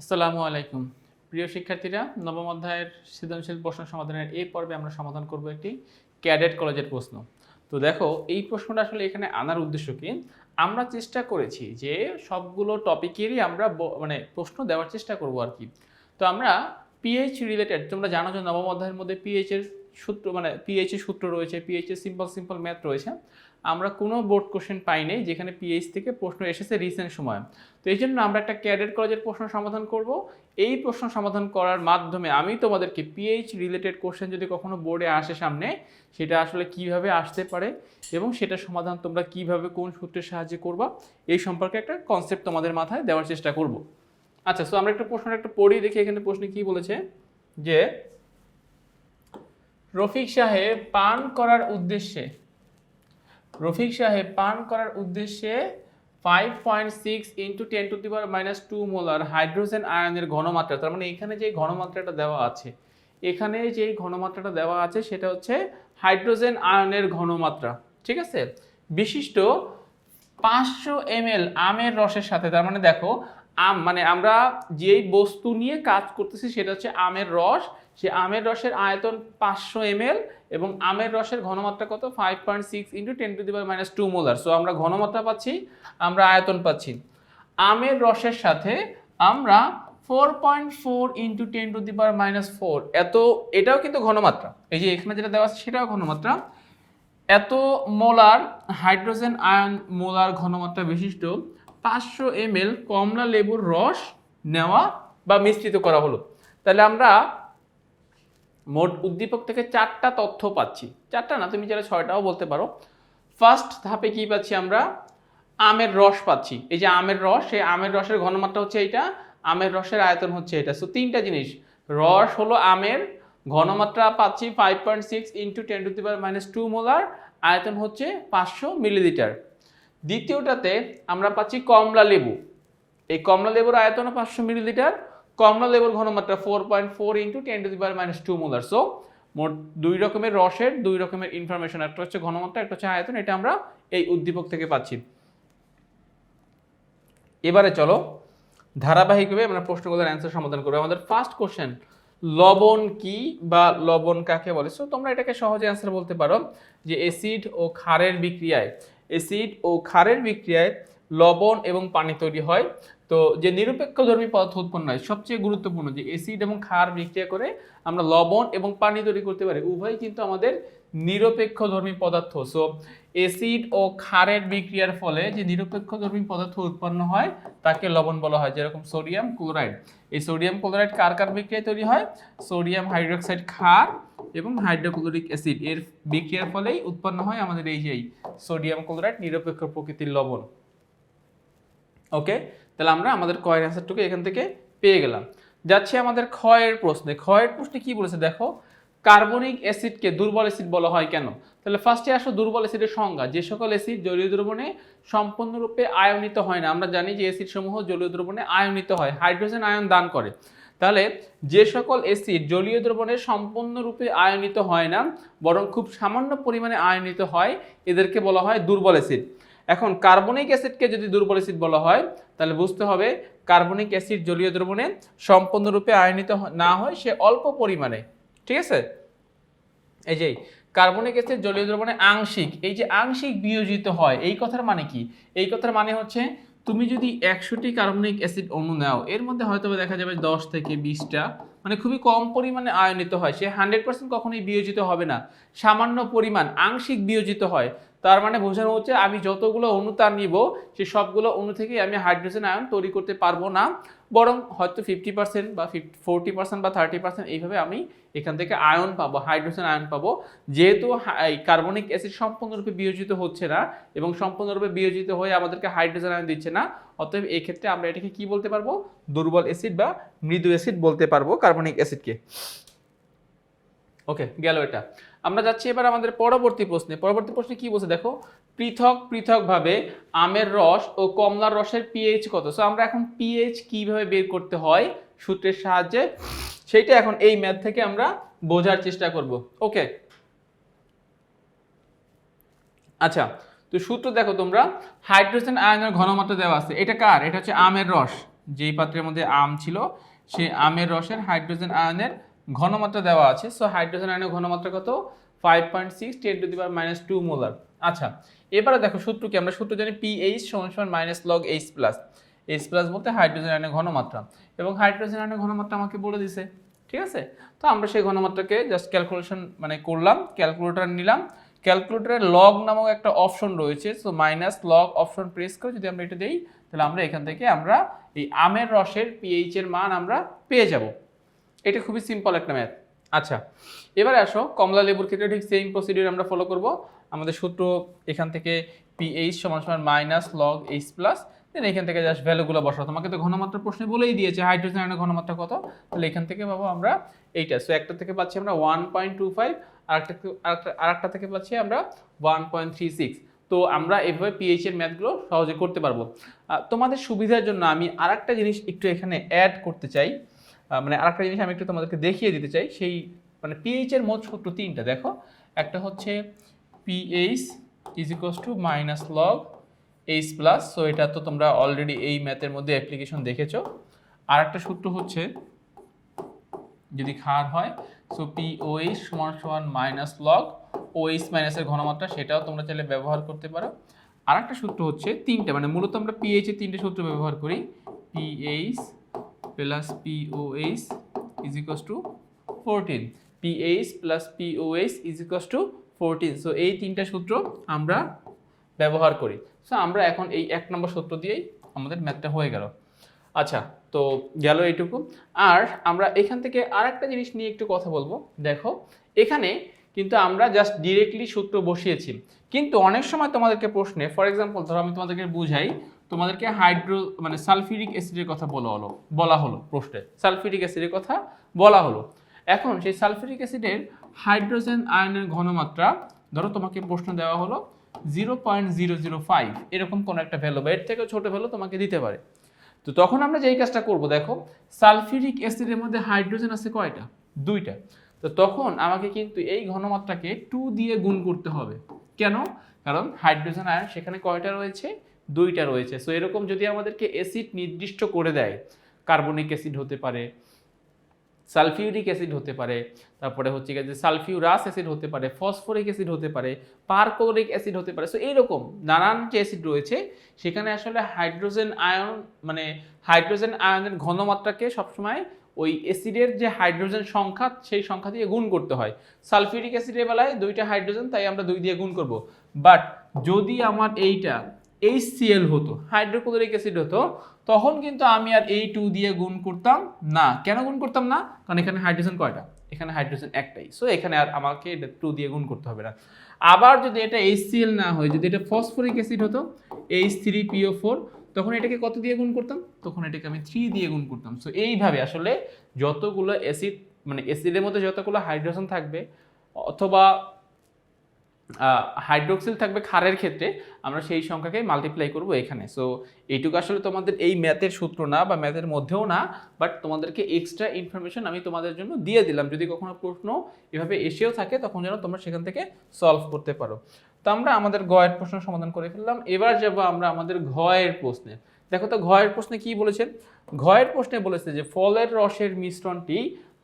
আসসালামু আলাইকুম। প্রিয় শিক্ষার্থীরা, নবম অধ্যায়ের সৃজনশীল প্রশ্ন সমাধানের এই পর্বে আমরা সমাধান করব একটি ক্যাডেট কলেজের প্রশ্ন। তো দেখো, এই প্রশ্নটা আসলে এখানে আনার উদ্দেশ্য কি? আমরা চেষ্টা করেছি যে সবগুলো টপিকেরই আমরা মানে প্রশ্ন দেওয়ার চেষ্টা করব আর কি। তো আমরা পিএইচ রিলেটেড তোমরা জানো যে নবম অধ্যায়ের মধ্যে পিএইচ এর সূত্র মানে পিএইচ এর সূত্র রয়েছে পিএইচ এর সিম্পল সিম্পল ম্যাথ রয়েছে। আমরা কোনো বোর্ড কোশ্চেন পাই পাইনি যেখানে পিএইচ থেকে প্রশ্ন এসেছে রিসেন্ট সময়। তো এই জন্য আমরা একটা ক্যাডেট কলেজের প্রশ্ন সমাধান করব। এই প্রশ্ন সমাধান করার মাধ্যমে আমি তোমাদেরকে পিএইচ রিলেটেড কোশ্চেন যদি কখনো বোর্ডে আসে সামনে, সেটা আসলে কীভাবে আসতে পারে এবং সেটা সমাধান তোমরা কীভাবে কোন সূত্রের সাহায্যে করবা, এই সম্পর্কে একটা কনসেপ্ট তোমাদের মাথায় দেওয়ার চেষ্টা করব। আচ্ছা সো আমরা একটা প্রশ্ন একটা পড়ি দেখি, এখানে প্রশ্নে কি বলেছে? যে রফিক সাহেব পান করার উদ্দেশ্যে রফিক সাহেব, পান করার উদ্দেশ্যে five point six into ten to the power minus two molar hydrogen আয়নের ঘনমাত্রা, তার মানে এখানে যে ঘনমাত্রাটা দেওয়া আছে, এখানে যে ঘনমাত্রাটা দেওয়া আছে সেটা হচ্ছে হাইড্রোজেন আয়নের ঘনমাত্রা, ঠিক আছে? বিশিষ্ট পাঁচশো এম আমের রসের সাথে, তার মানে দেখো, আম মানে আমরা যেই বস্তু নিয়ে কাজ করতেছি সেটা হচ্ছে আমের রস সে আমের রসের আয়তন পাঁচশো এম এবং আমের রসের ঘনমাত্রা কত? Five point six into ten to the power minus two molar so আমরা ঘনমাত্রা পাচ্ছি, আমরা আয়তন পাচ্ছি। আমের রসের সাথে আমরা four point four into ten to the power minus four এত, এটাও কিন্তু ঘনমাত্রা। এই যে এখানে যেটা দেওয়া আছে, সেটাও ঘনমাত্রা। এত মোলার হাইড্রোজেন আয়ন মোলার ঘনমাত্রা বিশিষ্ট, পাঁচশো এম কমলা লেবুর রস নেওয়া বা মিশ্রিত করা হলো। তাহলে আমরা মোট উদ্দীপক থেকে চারটা তথ্য পাচ্ছি। চারটা না, তুমি যারা ছয়টাও বলতে পারো। ফার্স্ট ধাপে কি পাচ্ছি আমরা? আমের রস পাচ্ছি। এই যে আমের রস, সেই আমের রসের ঘনমাত্রা হচ্ছে এইটা, আমের রসের আয়তন হচ্ছে এটা। সো তিনটা জিনিস। রস হলো আমের ঘনমাত্রা পাচ্ছি five point six into ten to the power minus two molar আয়তন হচ্ছে পাঁচশো মিলিলিটার দ্বিতীয়টাতে আমরা পাচ্ছি কমলা লেবু। এই কমলা লেবুর আয়তন পাঁচশো মিলিলিটার কমলা লেবুর ঘনমাত্রা four point four into ten to the power minus two molar so মোট দুই রকমের রসের, দুই রকমের ইনফরমেশন একটা হচ্ছে ঘনমাত্রা, একটা হচ্ছে আয়তন। এটা আমরা এই উদ্দীপক থেকে পাচ্ছি। এবারে চলো ধারাবাহিকভাবে আমরা প্রশ্নগুলোর অ্যান্সার সমাধান করব। আমাদের ফার্স্ট কোশ্চেন লবণ কি বা লবণ কাকে বলে? সো তোমরা এটাকে সহজে অ্যান্সার বলতে পারো যে অ্যাসিড ও ক্ষারের বিক্রিয়ায় অ্যাসিড ও ক্ষারের বিক্রিয়ায় লবণ এবং পানি তৈরি হয়। তো যে নিরপেক্ষধর্মী পদার্থ উৎপন্ন হয়, সবচেয়ে গুরুত্বপূর্ণ যে অ্যাসিড এবং ক্ষার বিক্রিয়া করে আমরা লবণ এবং পানি তৈরি করতে পারি। উভয় কিন্তু আমাদের নিরপেক্ষধর্মী পদার্থ। সো অ্যাসিড ও ক্ষারের বিক্রিয়ার ফলে যে নিরপেক্ষধর্মী পদার্থ উৎপন্ন হয়, তাকে লবণ বলা হয়, যেরকম সোডিয়াম ক্লোরাইড এই সোডিয়াম ক্লোরাইড কার কার বিক্রিয়ায় তৈরি হয়? সোডিয়াম হাইড্রোক্সাইড ক্ষার এবং হাইড্রোক্লোরিক অ্যাসিড এর বিক্রিয়ার ফলেই উৎপন্ন হয় আমাদের এই যে সোডিয়াম ক্লোরাইড নিরপেক্ষ প্রকৃতির লবণ। ওকে তাহলে আমরা আমাদের কয়ের অ্যান্সারটুকু এখান থেকে পেয়ে গেলাম। যাচ্ছে আমাদের ক্ষয়ের প্রশ্নে। ক্ষয়ের প্রশ্নে কি বলেছে দেখো? কার্বনিক অ্যাসিডকে দুর্বল অ্যাসিড বলা হয় কেন? তাহলে ফার্স্টে আসো দুর্বল অ্যাসিডের সংজ্ঞা। যে সকল অ্যাসিড জলীয় দ্রবণে সম্পূর্ণরূপে আয়নিত হয় না। আমরা জানি যে অ্যাসিড সমূহ জলীয় দ্রবণে আয়নিত হয়, হাইড্রোজেন আয়ন দান করে। তাহলে যে সকল অ্যাসিড জলীয় দ্রবণে সম্পূর্ণরূপে আয়নিত হয় না, বরং খুব সামান্য পরিমাণে আয়নিত হয়, এদেরকে বলা হয় দুর্বল অ্যাসিড। এখন কার্বনিক অ্যাসিডকে যদি দুর্বল অ্যাসিড বলা হয়, তাহলে বুঝতে হবে কার্বনিক অ্যাসিড জলীয় দ্রবণে সম্পূর্ণরূপে আয়নিত না হয়, সে অল্প পরিমাণে। ঠিক আছে? এই যে কার্বনিক অ্যাসিড জলীয় দ্রবণে আংশিক, এই যে আংশিক বিয়োজিত হয়, এই কথার মানে কি? এই কথার মানে হচ্ছে তুমি যদি একশোটি কার্বনিক অ্যাসিড অণু নাও, এর মধ্যে হয়তো দেখা যাবে দশ থেকে বিশটা মানে খুবই কম পরিমাণে আয়নিত হয়, সে হান্ড্রেড পার্সেন্ট কখনোই বিয়োজিত হবে না। সামান্য পরিমাণ আংশিক বিয়োজিত হয় তার মানে বোঝানো হচ্ছে আমি যতগুলো অণু তার নিব, সে সবগুলো অণু থেকে আমি হাইড্রোজেন আয়ন তৈরি করতে পারব না। বরং হয়তো ফিফটি পার্সেন্ট বা ফিফটি পার্সেন্ট বা থার্টি পার্সেন্ট এইভাবে আমি এখান থেকে আয়ন পাবো, হাইড্রোজেন আয়ন পাবো। যেহেতু কার্বনিক অ্যাসিড সম্পূর্ণরূপে বিয়োজিত হচ্ছে না এবং সম্পূর্ণরূপে বিয়োজিত হয়ে আমাদেরকে হাইড্রোজেন আয়ন দিচ্ছে না, অতএব এই ক্ষেত্রে আমরা এটাকে কি বলতে পারব? দুর্বল অ্যাসিড বা মৃদু অ্যাসিড বলতে পারব কার্বনিক অ্যাসিডকে। ওকে, গেল এটা। আমরা যাচ্ছি এবার আমাদের পরবর্তী প্রশ্নে। পরবর্তী প্রশ্নে কি বলছে? দেখো, পৃথক পৃথকভাবে আমের রস ও কমলার রসের পিএইচ কত? সো আমরা এখন পিএইচ কীভাবে বের করতে হয় সূত্রের সাহায্যে, সেইটা এখন এই ম্যাথ থেকে আমরা বোঝার চেষ্টা করব। ওকে আচ্ছা তো সূত্র দেখো তোমরা হাইড্রোজেন আয়নের ঘনমাত্রা দেওয়া আছে। এটা কার? এটা হচ্ছে আমের রস। যেই পাত্রের মধ্যে আম ছিল, সেই আমের রসের হাইড্রোজেন আয়নের ঘনমাত্রা দেওয়া আছে সো হাইড্রোজেন আয়নের ঘনমাত্রা কত? Five point six ten to the power minus two molar আচ্ছা এবারে দেখো সূত্র আমরা সূত্র জানি পি এইচ সমান minus log H plus H plus বলতে হাইড্রোজেন আয়নের ঘনমাত্রা। এবং হাইড্রোজেন আয়নের ঘনমাত্রা আমাকে বলে দিছে, ঠিক আছে? তো আমরা সেই ঘনমাত্রাকে জাস্ট ক্যালকুলেশন মানে করলাম ক্যালকুলেটর নিলাম। ক্যালকুলেটরের লগ নামক একটা অপশন রয়েছে so minus log option press করে যদি আমরা এটা দিই, তাহলে আমরা এখান থেকে আমরা এই আমের রসের পিএইচ এর মান আমরা পেয়ে যাব। এটা খুবই সিম্পল একটা ম্যাথ আচ্ছা এবারে আসো, কমলা লেবুর ক্ষেত্রে ঠিক সেম প্রসিডিউর আমরা ফলো করব। আমাদের সূত্র এখান থেকে পিএইচ সমান সমান minus log H plus then এখান থেকে জাস্ট ভ্যালুগুলো বসাও। তোমাকে তো ঘনমাত্রা প্রশ্নে বলেই দিয়েছে হাইড্রোজেন আয়নের ঘনমাত্রা কত? তাহলে এখান থেকে পাবো আমরা এইটা। সো একটা থেকে পাচ্ছি আমরা ওয়ান পয়েন্ট টু ফাইভ আরেকটা আরেকটা থেকে পাচ্ছি আমরা ওয়ান পয়েন্ট থ্রি সিক্স তো আমরা এভাবে পিএইচ এর ম্যাথগুলো সহজে করতে পারব। তোমাদের সুবিধার জন্য আমি আরেকটা জিনিস একটু এখানে অ্যাড করতে চাই। মানে আরেকটা জিনিস আমি একটু তোমাদেরকে দেখিয়ে দিতে চাই, সেই মানে পিএইচ এর মোট সূত্র তিনটা। দেখো, একটা হচ্ছে pH is equals to minus log H plus so এটা তো তোমরা অলরেডি এই ম্যাথের মধ্যে অ্যাপ্লিকেশন দেখেছ। আর একটা সূত্র হচ্ছে, যদি ক্ষার হয় সো পিওএইচ সমান সমান মাইনাস লগ ওএইচ মাইনাসের ঘনমাত্রা, সেটাও তোমরা চাইলে ব্যবহার করতে পারো। আর একটা সূত্র হচ্ছে তিনটে মানে মূলত আমরা পিএইচ এর তিনটে সূত্র ব্যবহার করি pH plus pOH is equals to fourteen pH plus pOH is equals to fourteen so এই তিনটা সূত্র আমরা ব্যবহার করি। সো আমরা এখন এই এক নম্বর সূত্র দিয়েই আমাদের ম্যাথটা হয়ে গেল। আচ্ছা তো গেল এইটুকু। আর আমরা এখান থেকে আর একটা জিনিস নিয়ে একটু কথা বলব। দেখো, এখানে কিন্তু আমরা জাস্ট ডিরেক্টলি সূত্র বসিয়েছি। কিন্তু অনেক সময় তোমাদেরকে প্রশ্নে ফর এক্সাম্পল ধরো আমি তোমাদেরকে বুঝাই তোমাদেরকে হাইড্রো মানে সালফিউরিক অ্যাসিডের কথা বলা হলো বলা হলো প্রশ্নে। সালফিউরিক অ্যাসিডের কথা বলা হলো। এখন সেই সালফিউরিক অ্যাসিডের হাইড্রোজেন আয়নের ঘনমাত্রা, ধরো তোমাকে প্রশ্ন দেওয়া হলো zero point zero zero five এরকম কোনো একটা ভ্যালু বা এর থেকে ছোটো ভ্যালু তোমাকে দিতে পারে। তো তখন আমরা যেই কাজটা করব, দেখো সালফিউরিক অ্যাসিডের মধ্যে হাইড্রোজেন আছে কয়টা? দুইটা। তো তখন আমাকে কিন্তু এই ঘনমাত্রাকে টু দিয়ে গুণ করতে হবে। কেন? কারণ হাইড্রোজেন আয়ন সেখানে কয়টা রয়েছে? দুইটা রয়েছে। সো এরকম যদি আমাদেরকে অ্যাসিড নির্দিষ্ট করে দেয় কার্বনিক অ্যাসিড হতে পারে সালফিউরিক অ্যাসিড হতে পারে, তারপরে হচ্ছে গিয়ে যে সালফিউরাস অ্যাসিড হতে পারে ফসফরিক অ্যাসিড হতে পারে পারকোরিক অ্যাসিড হতে পারে সো এইরকম নানান যে অ্যাসিড রয়েছে, সেখানে আসলে হাইড্রোজেন আয়ন মানে হাইড্রোজেন আয়নের ঘনমাত্রাকে সবসময় ওই অ্যাসিডের যে হাইড্রোজেন সংখ্যা, সেই সংখ্যা দিয়ে গুণ করতে হয়। সালফিউরিক অ্যাসিডের বেলায় দুইটা হাইড্রোজেন তাই আমরা দুই দিয়ে গুণ করব। বাট যদি আমার এইটা এইচসিএল হতো হাইড্রোক্লোরিক অ্যাসিড হতো, তখন কিন্তু আমি আর এই টু দিয়ে গুণ করতাম না। কেন গুণ করতাম না? কারণ এখানে হাইড্রোজেন কয়টা? এখানে হাইড্রোজেন একটাই। সো এখানে আর আমাকে এটা টু দিয়ে গুণ করতে হবে না। আবার যদি এটা এইচসিএল না হয়, যদি এটা ফসফরিক অ্যাসিড হতো এইচ থ্রি পিও ফোর তখন এটাকে কত দিয়ে গুণ করতাম? তখন এটাকে আমি থ্রি দিয়ে গুণ করতাম। সো এইভাবে আসলে যতগুলো অ্যাসিড মানে অ্যাসিডের মধ্যে যতগুলো হাইড্রোজেন থাকবে, অথবা হাইড্রোক্সিল থাকবে ক্ষারের ক্ষেত্রে, আমরা সেই সংখ্যাকে মাল্টিপ্লাই করব এখানে। সো এইটুকু আসলে তোমাদের এই ম্যাথের সূত্র না বা ম্যাথের মধ্যেও না বাট তোমাদেরকে এক্সট্রা ইনফরমেশন আমি তোমাদের জন্য দিয়ে দিলাম। যদি কখনো প্রশ্ন এভাবে এসেও থাকে, তখন যেন তোমরা সেখান থেকে সলভ করতে পারো। তো আমরা আমাদের গয়ের প্রশ্ন সমাধান করে ফেললাম। এবার যাব আমরা আমাদের ঘয়ের প্রশ্নে। দেখো তো ঘয়ের প্রশ্নে কি বলেছেন? ঘয়ের প্রশ্নে বলেছে যে, ফলের রসের মিশ্রণটি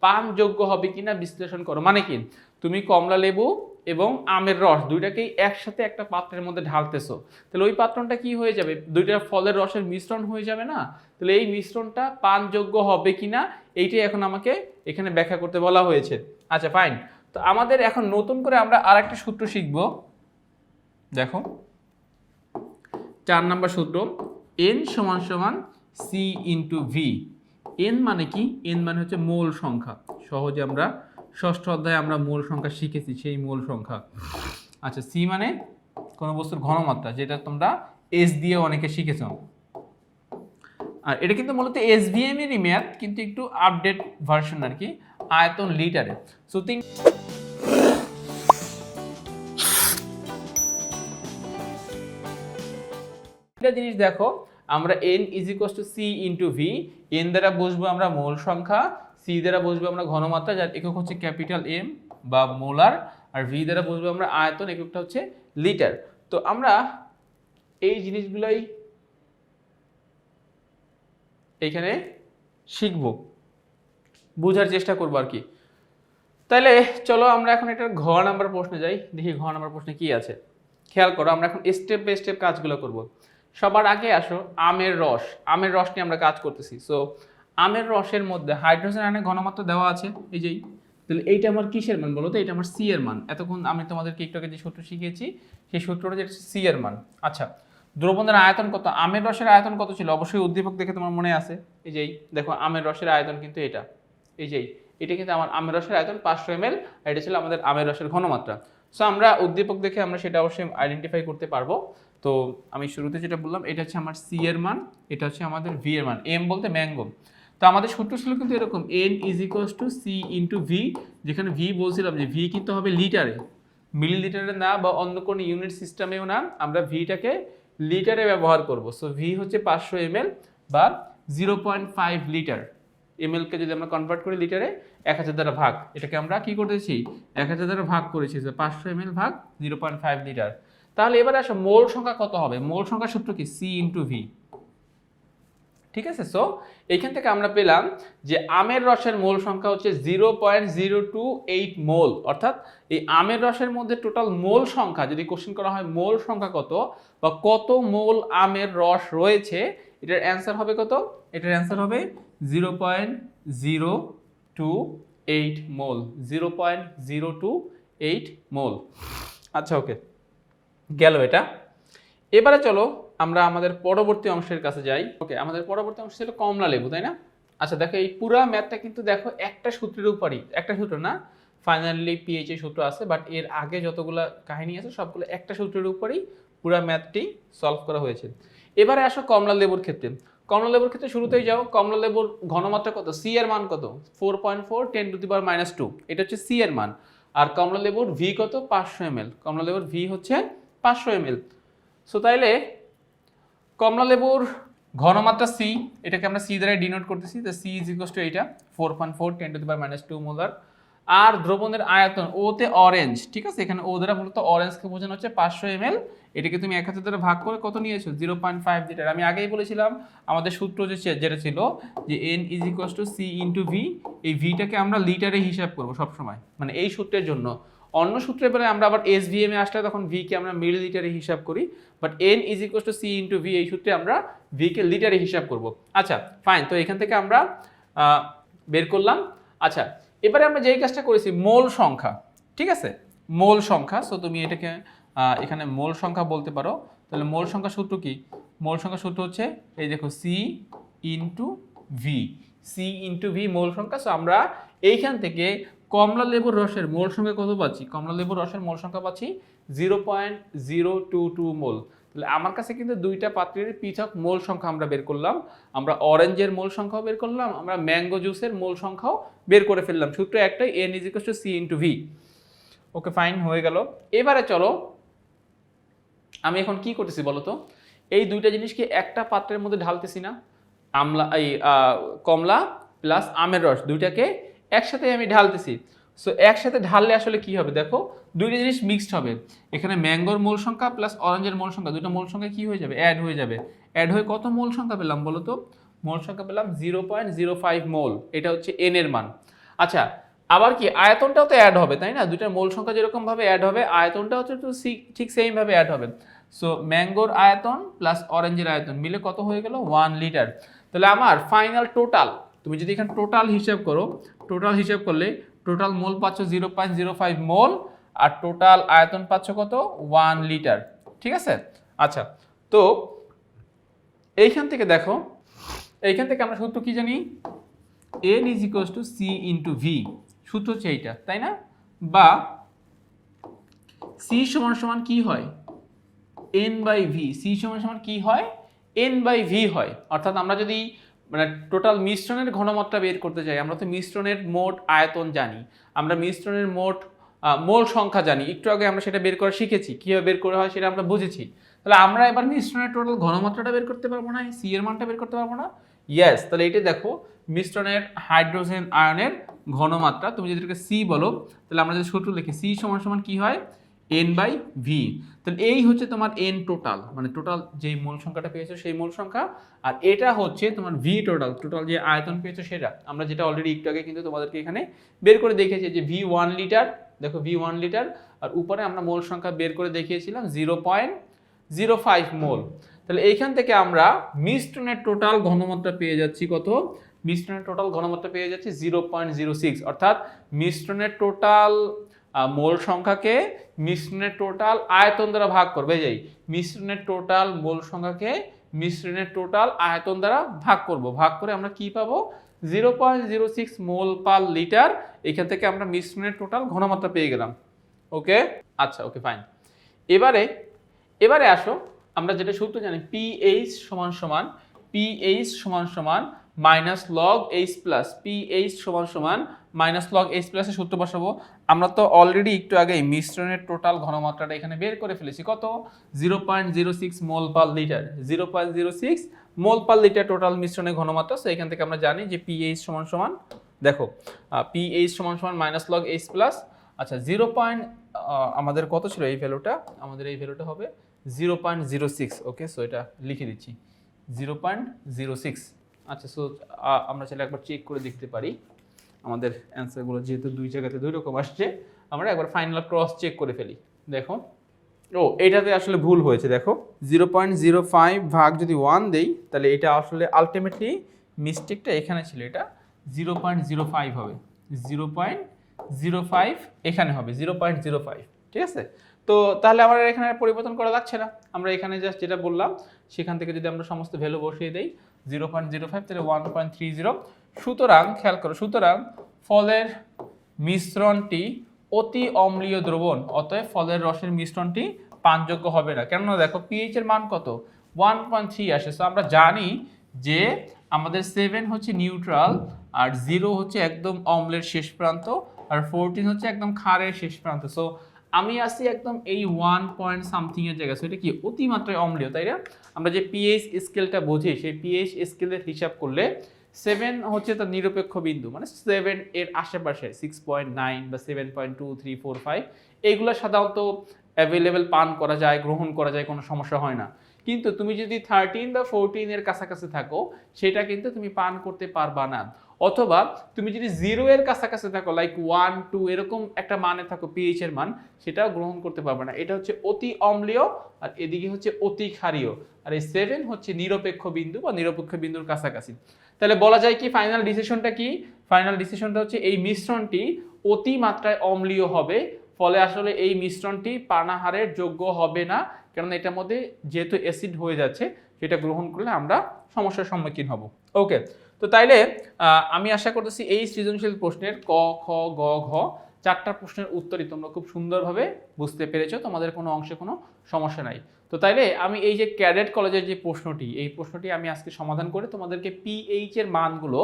পানযোগ্য হবে কিনা বিশ্লেষণ করো। মানে কি? তুমি কমলা লেবু এবং আমের রস, দুইটাকেই একসাথে একটা পাত্রের মধ্যে ঢালতেছো। তাহলে ওই পাত্রটা কি হয়ে যাবে? দুইটা ফলের রসের মিশ্রণ হয়ে যাবে না? তাহলে এই মিশ্রণটা পানযোগ্য হবে কিনা? এইটাই এখন আমাকে এখানে ব্যাখ্যা করতে বলা হয়েছে। আচ্ছা ফাইন তো আমাদের এখন নতুন করে আমরা আরেকটা সূত্র শিখব। দেখো। চার নাম্বার সূত্র। এন সমান সমান সি ইন্টু ভি এন মানে কি? এন মানে হচ্ছে মোল সংখ্যা। সহজে আমরা ষষ্ঠ অধ্যায়ে আমরা মূল সংখ্যা শিখেছি, সেই মূল সংখ্যা। আচ্ছা সি মানে কোনো বস্তুর ঘনমাত্রা, যেটা তোমরা এস দিয়ে অনেকে শিখেছ। আর এটা কিন্তু মূলত এস এরই ম্যাথ কিন্তু একটু আপডেট ভার্সন আর কি, আয়তন লিটারে সো তিন জিনিস দেখো, আমরা N is equals to C into V N দ্বারা বুঝব আমরা মূল সংখ্যা সি দ্বারা বুঝব আমরা ঘনমাত্রা, যার একক হচ্ছে ক্যাপিটাল এম বা মোলার, আর ভি দ্বারা বুঝব আমরা আয়তন, এককটা হচ্ছে লিটার। তো আমরা এই জিনিসগুলোই এইখানে শিখব। বোঝার চেষ্টা করব আর কি। তাহলে চলো আমরা এখন একটা ঘ নাম্বার প্রশ্নে যাই, দেখি ঘ নাম্বার প্রশ্নে কি আছে। খেয়াল করো, আমরা এখন স্টেপ বাই স্টেপ কাজগুলো করব। সবার আগে আসো আমের রস। আমের রস নিয়ে আমরা কাজ করতেছি। সো আমের রসের মধ্যে হাইড্রোজেন আয়নের ঘনমাত্রা দেওয়া আছে, এই যেই তাহলে এইটা আমার কিসের মান বলো তো? এটা আমার সি এর মান। এতক্ষণ আমি তোমাদেরকে একটু আগে যে সূত্র শিখিয়েছি, সেই সূত্রটা যেটা সি এর মান। আচ্ছা দ্রবণের আয়তন কত? আমের রসের আয়তন কত ছিল? অবশ্যই উদ্দীপক দেখে তোমার মনে আছে। এই যেই দেখো, আমের রসের আয়তন কিন্তু এটা। এই যেই এটা কিন্তু আমার আমের রসের আয়তন পাঁচশো এম এল এটা ছিল আমাদের আমের রসের ঘনমাত্রা। সো আমরা উদ্দীপক দেখে আমরা সেটা অবশ্যই আইডেন্টিফাই করতে পারব। তো আমি শুরুতে যেটা বললাম, এটা হচ্ছে আমার সি এর মান, এটা হচ্ছে আমাদের ভি এর মান। এম বলতে ম্যাঙ্গো তো আমাদের সূত্র ছিল কিন্তু এরকম N is equals to C into V যেখানে ভি বলছিলাম যে ভি কিন্তু হবে লিটারে মিলিলিটারে না বা অন্য কোনো ইউনিট সিস্টেমেও না, আমরা ভিটাকে লিটারে ব্যবহার করব। সো ভি হচ্ছে পাঁচশো এম বা জিরো পয়েন্ট ফাইভ লিটার এমএলকে যদি আমরা কনভার্ট করি লিটারে এক হাজার দ্বারা ভাগ। এটাকে আমরা কি করতেছি এক হাজার দ্বারা ভাগ করেছি, যে পাঁচশো এম ভাগ জিরো পয়েন্ট ফাইভ লিটার তাহলে এবার আসো, মোল সংখ্যা কত হবে? মোল সংখ্যা সূত্র কি? সি ইন্টু ভি ঠিক আছে? সো এইখান থেকে আমরা পেলাম যে আমের রসের মোল সংখ্যা হচ্ছে zero point zero two eight mole. অর্থাৎ এই আমের রসের মধ্যে টোটাল মোল সংখ্যা, যদি কোশ্চেন করা হয় মোল সংখ্যা কত বা কত মোল আমের রস রয়েছে, এটার অ্যান্সার হবে কত? এটার অ্যান্সার হবে zero point zero two eight mole. Zero point zero two eight mole. আচ্ছা ওকে গেল এটা। এবারে চলো আমরা আমাদের পরবর্তী অংশের কাছে যাই। ওকে আমাদের পরবর্তী অংশ ছিল কমলা লেবু, তাই না? আচ্ছা দেখো এই পুরা ম্যাথটা কিন্তু দেখো একটা সূত্রের উপরই, একটা সূত্র না? ফাইনালি পিএইচ এর সূত্র আছে বাট এর আগে যতগুলো কাহিনী আছে, সবগুলো একটা সূত্রের উপরই পুরা ম্যাথটি সলভ করা হয়েছে। এবারে আসো কমলা লেবুর ক্ষেত্রে। কমলা লেবুর ক্ষেত্রে শুরুতেই যাও, কমলা লেবুর ঘনমাত্রা কত? সি এর মান কত? Four point four ten to the power minus two এটা হচ্ছে সি এর মান। আর কমলা লেবুর ভি কত? পাঁচশো এম এল কমলা লেবুর ভি হচ্ছে পাঁচশো এম এল সো তাইলে কমলা লেবুর ঘনমাত্রা সি এটাকে আমরা সি দ্বারা ডিনোট করতেছি, তো সি ইজ ইকুয়াস টু এইটা four point four ten to the power minus two molar আর দ্রবণের আয়তন ওতে অরেঞ্জ ঠিক আছে? এখানে ও দ্বারা মূলত অরেঞ্জকে বোঝানো হচ্ছে, পাঁচশো এম এটাকে তুমি এক হাজার দ্বারা ভাগ করে কত নিয়েছো? জিরো পয়েন্ট ফাইভ লিটার আমি আগেই বলেছিলাম, আমাদের সূত্র যে যেটা ছিল, যে N is equals to C into V এই ভিটাকে আমরা লিটারে হিসাব করব সবসময় মানে এই সূত্রের জন্য। অন্য সূত্রে বেলায় আমরা আবার এস ভি এম এ আসলে তখন ভি কে আমরা মিলি লিটারে হিসাব করি but N is equals to C into V এই সূত্রে আমরা ভি কে লিটারে হিসাব করব। আচ্ছা ফাইন তো এখান থেকে আমরা বের করলাম। আচ্ছা এবারে আমরা যেই কাজটা করেছি, মোল সংখ্যা, ঠিক আছে? মোল সংখ্যা সো তুমি এটাকে এখানে মোল সংখ্যা বলতে পারো। তাহলে মোল সংখ্যা সূত্র কি? মোল সংখ্যা সূত্র হচ্ছে, এই দেখো C into V C into V mole সংখ্যা সো আমরা এইখান থেকে কমলা লেবুর রসের মোল সংখ্যা কত পাচ্ছি? কমলা লেবুর রসের মোল সংখ্যা পাচ্ছি zero point zero two two mole. তাহলে আমার কাছে কিন্তু দুইটা পাত্রের পৃথক মোল সংখ্যা আমরা বের করলাম। আমরা অরেঞ্জের মোল সংখ্যাও বের করলাম, আমরা ম্যাঙ্গো জুসের মোল সংখ্যাও বের করে ফেললাম। সূত্র একটাই N is equal to V okay fine হয়ে গেল। এবারে চলো, আমি এখন কি করতেছি বলো তো? এই দুইটা জিনিসকে একটা পাত্রের মধ্যে ঢালতেছি না। আমলা, এই কমলা প্লাস আমের রস, দুইটাকে একসাথে আমি ঢালতেছি। সো একসাথে ঢাললে আসলে কি হবে? দেখো, দুইটা জিনিস মিক্সড হবে। এখানে ম্যাঙ্গোর মূল সংখ্যা প্লাস অরেঞ্জের মূল সংখ্যা, দুটো মূল সংখ্যা কি হয়ে যাবে? অ্যাড হয়ে যাবে। অ্যাড হয়ে কত মূল সংখ্যা পেলাম বলো তো? মোল সংখ্যা পেলাম zero point zero five mole. এটা হচ্ছে এন এর মান। আচ্ছা আবার কি? আয়তনটাও তো অ্যাড হবে, তাই না? দুইটার মোল সংখ্যা যেরকম ভাবে অ্যাড হবে, আয়তনটাও তো সি- ঠিক সেম ভাবে অ্যাড হবে। সো ম্যাঙ্গোর আয়তন প্লাস অরেঞ্জের আয়তন মিলে কত হয়ে গেল? ওয়ান লিটার তাহলে আমার ফাইনাল টোটাল তুমি যদি এখানে টোটাল হিসাব করো টোটাল হিসাব করলে টোটাল মোল পাচ্ছ zero point zero five mole আর টোটাল আয়তন পাচ্ছ কত? ওয়ান লিটার ঠিক আছে? আচ্ছা তো এইখান থেকে দেখো, এইখান থেকে আমরা সূত্র কি জানি? N is equals to C into V সূত্র হচ্ছে এইটা, তাই না? বা সি সমান সমান কি হয়? এন বাই ভি সি সমান সমান কি হয়? এন বাই ভি হয়। অর্থাৎ আমরা যদি মানে টোটাল মিশ্রণের ঘনমাত্রা বের করতে চাই। আমরা তো মিশ্রণের মোট আয়তন জানি। আমরা মিশ্রণের মোট মোল সংখ্যা জানি। একটু আগে আমরা সেটা বের করা শিখেছি। কীভাবে বের করা হয় সেটা আমরা বুঝেছি। তাহলে আমরা এবার মিশ্রণের টোটাল ঘনমাত্রাটা বের করতে পারব না? সি এর মানটা বের করতে পারব না? ইয়েস তাহলে এটা দেখো। মিশ্রণের হাইড্রোজেন আয়নের ঘনমাত্রা। তুমি যদি সি বলো, তাহলে আমরা যদি সূত্র লিখি সি সমান সমান কী হয়? এন বাই ভি তাহলে এই হচ্ছে তোমার এন টোটাল মানে টোটাল যে মূল সংখ্যাটা পেয়েছ সেই মূল সংখ্যা, আর এটা হচ্ছে তোমার ভি টোটাল টোটাল যে আয়তন পেয়েছ সেটা। আমরা যেটা অলরেডি একটু আগে কিন্তু তোমাদেরকে এখানে বের করে দেখিয়েছি যে ভি ওয়ান লিটার দেখো ভি ওয়ান লিটার আর উপরে আমরা মোল সংখ্যা বের করে দেখিয়েছিলাম zero point zero five mole. তাহলে এইখান থেকে আমরা মিশ্রণের টোটাল ঘনমাত্রা পেয়ে যাচ্ছি কত? মিশ্রণের টোটাল ঘনমাত্রা পেয়ে যাচ্ছি জিরো পয়েন্ট জিরো সিক্স অর্থাৎ মিশ্রণের টোটাল মোল সংখ্যাকে মিশ্রণের টোটাল আয়তন দ্বারা ভাগ করবে যাই মিশ্রণের টোটাল মোল সংখ্যাকে মিশ্রণের টোটাল আয়তন দ্বারা ভাগ করব। ভাগ করে আমরা কি পাবো? Zero point zero six mole per litre এখান থেকে আমরা মিশ্রণের টোটাল ঘনমাত্রা পেয়ে গেলাম। ওকে আচ্ছা ওকে ফাইন এবারে এবারে আসো, আমরা যেটা সূত্র জানি পিএইচ সমান সমান পিএইচ সমান সমান minus log H plus pH সমান সমান মাইনাস লগ এইচ প্লাসের সূত্র বসাবো। আমরা তো অলরেডি একটু আগে মিশ্রণের টোটাল ঘনমাত্রাটা এখানে বের করে ফেলেছি। কত? Zero point zero six mole per litre zero point zero six mole per litre total মিশ্রণের ঘনমাত্রা। সো এখান থেকে আমরা জানি যে পিএইচ সমান সমান, দেখো পিএইচ সমান সমান মাইনাস লগ এইচ প্লাস আচ্ছা জিরো পয়েন্ট আমাদের কত ছিল এই ভ্যালুটা আমাদের এই ভ্যালুটা হবে zero point zero six okay so এটা লিখে দিচ্ছি। জিরো পয়েন্ট জিরো সিক্স আচ্ছা সো আমরা চাইলে একবার চেক করে দেখতে পারি। আমাদের অ্যান্সারগুলো যেহেতু দুই জায়গাতে দুই রকম আসছে, আমরা একবার ফাইনাল ক্রস চেক করে ফেলি। দেখো। ও, এটাতে আসলে ভুল হয়েছে, দেখো। জিরো পয়েন্ট জিরো ফাইভ ভাগ যদি ওয়ান দেই, তাহলে এটা আসলে আলটিমেটলি মিস্টেকটা এখানে ছিল, এটা জিরো পয়েন্ট জিরো ফাইভ হবে। জিরো পয়েন্ট জিরো ফাইভ এখানে হবে জিরো পয়েন্ট জিরো ফাইভ ঠিক আছে? তো, তাহলে আমার এখানে পরিবর্তন করা লাগছে না। আমরা এখানে জাস্ট যেটা বললাম, সেখান থেকে যদি আমরা সমস্ত ভ্যালু বসিয়ে দিই জিরো পয়েন্ট জিরো ফাইভ, তাহলে ওয়ান পয়েন্ট থ্রি জিরো সুতরাং, খেয়াল করো, সুতরাং ফলের মিশ্রণটি অতি অম্লীয় দ্রবণ, অতএব ফলের রসের মিশ্রণটি পানযোগ্য হবে না। কেননা দেখো পিএইচ এর মান কত? ওয়ান পয়েন্ট থ্রি আসে। তো আমরা জানি যে আমাদের সেভেন হচ্ছে নিউট্রাল আর জিরো হচ্ছে একদম অম্লের শেষ প্রান্ত, আর ফোরটিন হচ্ছে একদম ক্ষারের শেষ প্রান্ত। সো আমি আসি একদম এই ওয়ান পয়েন্ট সামথিং এর জায়গায়। এটা কি? অতিমাত্রায় অম্লীয়, তাই না? আমরা যে পিএইচ স্কেলটা বুঝি, সেই পিএইচ স্কেলের হিসাব করলে সেভেন হচ্ছে তার নিরপেক্ষ বিন্দু। মানে সেভেন এর আশেপাশে সিক্স পয়েন্ট নাইন বা seven point two three four five এইগুলো সাধারণত অ্যাভেলেবেল পান করা যায়, গ্রহণ করা যায়, কোনো সমস্যা হয় না। কিন্তু তুমি যদি থার্টিন বা ফোরটিন এর কাছাকাছি থাকো, সেটা কিন্তু তুমি পান করতে পারবা না। অথবা তুমি যদি জিরো এর কাছাকাছি থাকো লাইক ওয়ান টু এরকম একটা মানে থাকো পিএইচ এর মান, সেটাও গ্রহণ করতে পারবে না। এটা হচ্ছে অতি অম্লীয় আর এদিকে হচ্ছে অতি ক্ষারীয়। আর এই সেভেন হচ্ছে নিরপেক্ষ বিন্দু বা নিরপেক্ষ বিন্দুর কাছাকাছি। তাহলে বলা যায় কি ফাইনাল ডিসিশনটা কি? ফাইনাল ডিসিশনটা হচ্ছে এই মিশ্রণটি অতি মাত্রায় অম্লীয় হবে, ফলে আসলে এই মিশ্রণটি পানাহারের যোগ্য হবে না, কেননা এটার মধ্যে যেহেতু অ্যাসিড হয়ে যাচ্ছে, সেটা গ্রহণ করলে আমরা সমস্যার সম্মুখীন হব। ওকে তো তাইলে আমি আশা করতেছি এই সৃজনশীল প্রশ্নের ক, খ, গ, ঘ চারটা প্রশ্নের উত্তরই তোমরা খুব সুন্দরভাবে বুঝতে পেরেছ, তোমাদের কোনো অংশে কোনো সমস্যা নাই। তো তাইলে, আমি এই যে ক্যাডেট কলেজের যে প্রশ্নটি, এই প্রশ্নটি আমি আজকে সমাধান করে তোমাদেরকে পিএইচ এর মানগুলো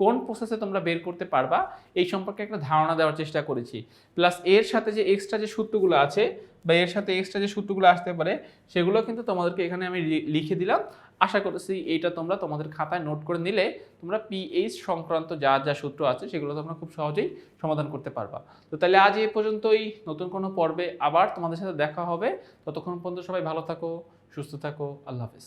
কোন প্রসেসে তোমরা বের করতে পারবা, এই সম্পর্কে একটা ধারণা দেওয়ার চেষ্টা করেছি। প্লাস এর সাথে যে এক্সট্রা যে সূত্রগুলো আছে, বা এর সাথে এক্সট্রা যে সূত্রগুলো আসতে পারে, সেগুলো কিন্তু তোমাদেরকে এখানে আমি লিখে দিলাম। আশা করতেছি এইটা তোমরা তোমাদের খাতায় নোট করে নিলে তোমরা পিএইচ সংক্রান্ত যা যা সূত্র আছে সেগুলো তোমরা খুব সহজেই সমাধান করতে পারবা। তো তাহলে আজ এই পর্যন্তই। নতুন কোনো পর্বে আবার তোমাদের সাথে দেখা হবে। ততক্ষণ পর্যন্ত সবাই ভালো থাকো, সুস্থ থাকো। আল্লাহ হাফেজ।